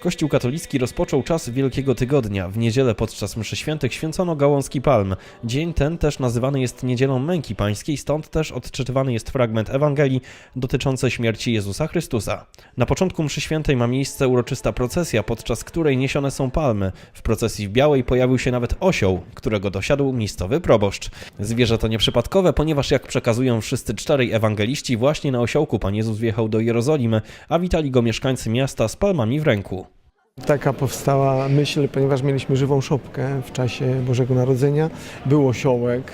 Kościół katolicki rozpoczął czas Wielkiego Tygodnia. W niedzielę podczas mszy świętych święcono gałązki palm. Dzień ten też nazywany jest Niedzielą Męki Pańskiej, stąd też odczytywany jest fragment Ewangelii dotyczący śmierci Jezusa Chrystusa. Na początku mszy świętej ma miejsce uroczysta procesja, podczas której niesione są palmy. W procesji w białej pojawił się nawet osioł, którego dosiadł miejscowy proboszcz. Zwierzę to nieprzypadkowe, ponieważ jak przekazują wszyscy czterej ewangeliści, właśnie na osiołku Pan Jezus wjechał do Jerozolimy, a witali go mieszkańcy miasta z palmami w ręku. Taka powstała myśl, ponieważ mieliśmy żywą szopkę w czasie Bożego Narodzenia. Był osiołek,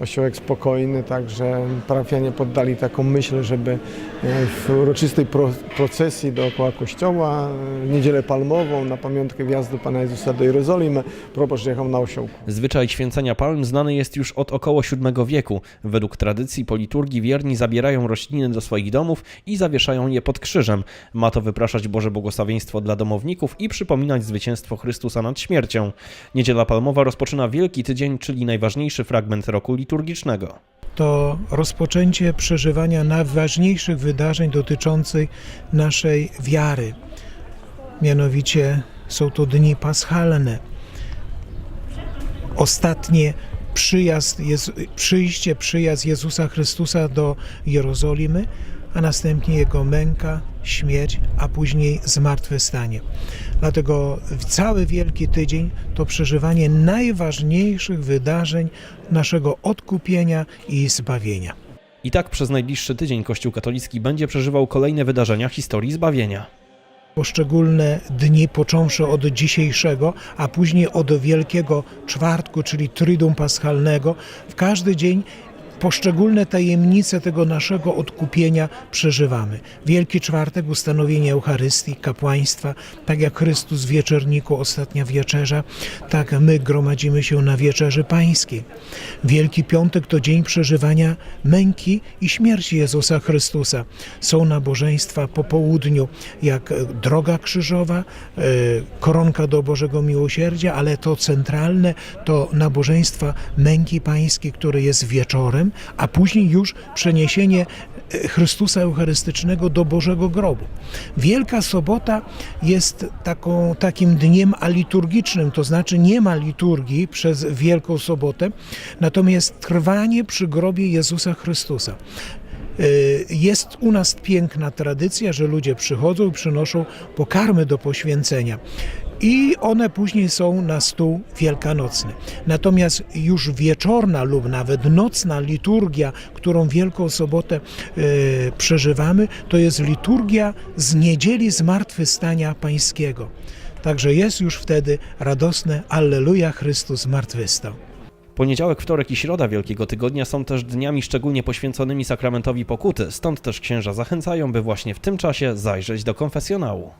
osiołek spokojny, także parafianie poddali taką myśl, żeby e, w uroczystej pro, procesji dookoła kościoła, e, niedzielę palmową, na pamiątkę wjazdu Pana Jezusa do Jerozolimy, proboszcz jechał na osiołku. Zwyczaj święcenia palm znany jest już od około VII wieku. Według tradycji po liturgii wierni zabierają rośliny do swoich domów i zawieszają je pod krzyżem. Ma to wypraszać Boże błogosławieństwo dla domowników i przypominać zwycięstwo Chrystusa nad śmiercią. Niedziela Palmowa rozpoczyna Wielki Tydzień, czyli najważniejszy fragment roku liturgicznego. to rozpoczęcie przeżywania najważniejszych wydarzeń dotyczących naszej wiary. Mianowicie są to dni paschalne. Ostatnie przyjazd, przyjście, przyjazd Jezusa Chrystusa do Jerozolimy, a następnie Jego męka, śmierć, a później zmartwychwstanie. Dlatego cały Wielki Tydzień to przeżywanie najważniejszych wydarzeń naszego odkupienia i zbawienia. I tak przez najbliższy tydzień Kościół katolicki będzie przeżywał kolejne wydarzenia historii zbawienia. Poszczególne dni, począwszy od dzisiejszego, a później od Wielkiego Czwartku, czyli Triduum Paschalnego, w każdy dzień poszczególne tajemnice tego naszego odkupienia przeżywamy. Wielki Czwartek, ustanowienie Eucharystii, kapłaństwa, tak jak Chrystus w wieczorniku, ostatnia wieczerza, tak my gromadzimy się na wieczerzy pańskiej. Wielki Piątek to dzień przeżywania męki i śmierci Jezusa Chrystusa. Są nabożeństwa po południu, jak droga krzyżowa, e, koronka do Bożego Miłosierdzia, ale to centralne to nabożeństwa męki pańskiej, które jest wieczorem, a później już przeniesienie e, Chrystusa Eucharystycznego do Bożego Grobu. Wielka Sobota jest taką, takim dniem aliturgicznym, to znaczy nie ma liturgii przez Wielką Sobotę, natomiast trwanie przy grobie Jezusa Chrystusa. Y, Jest u nas piękna tradycja, że ludzie przychodzą i przynoszą pokarmy do poświęcenia. I one później są na stół wielkanocny. Natomiast już wieczorna lub nawet nocna liturgia, którą Wielką Sobotę y, przeżywamy, to jest liturgia z niedzieli Zmartwychwstania Pańskiego. Także jest już wtedy radosne Alleluja Chrystus zmartwychwstał. Poniedziałek, wtorek i środa Wielkiego Tygodnia są też dniami szczególnie poświęconymi sakramentowi pokuty, stąd też księża zachęcają, by właśnie w tym czasie zajrzeć do konfesjonału.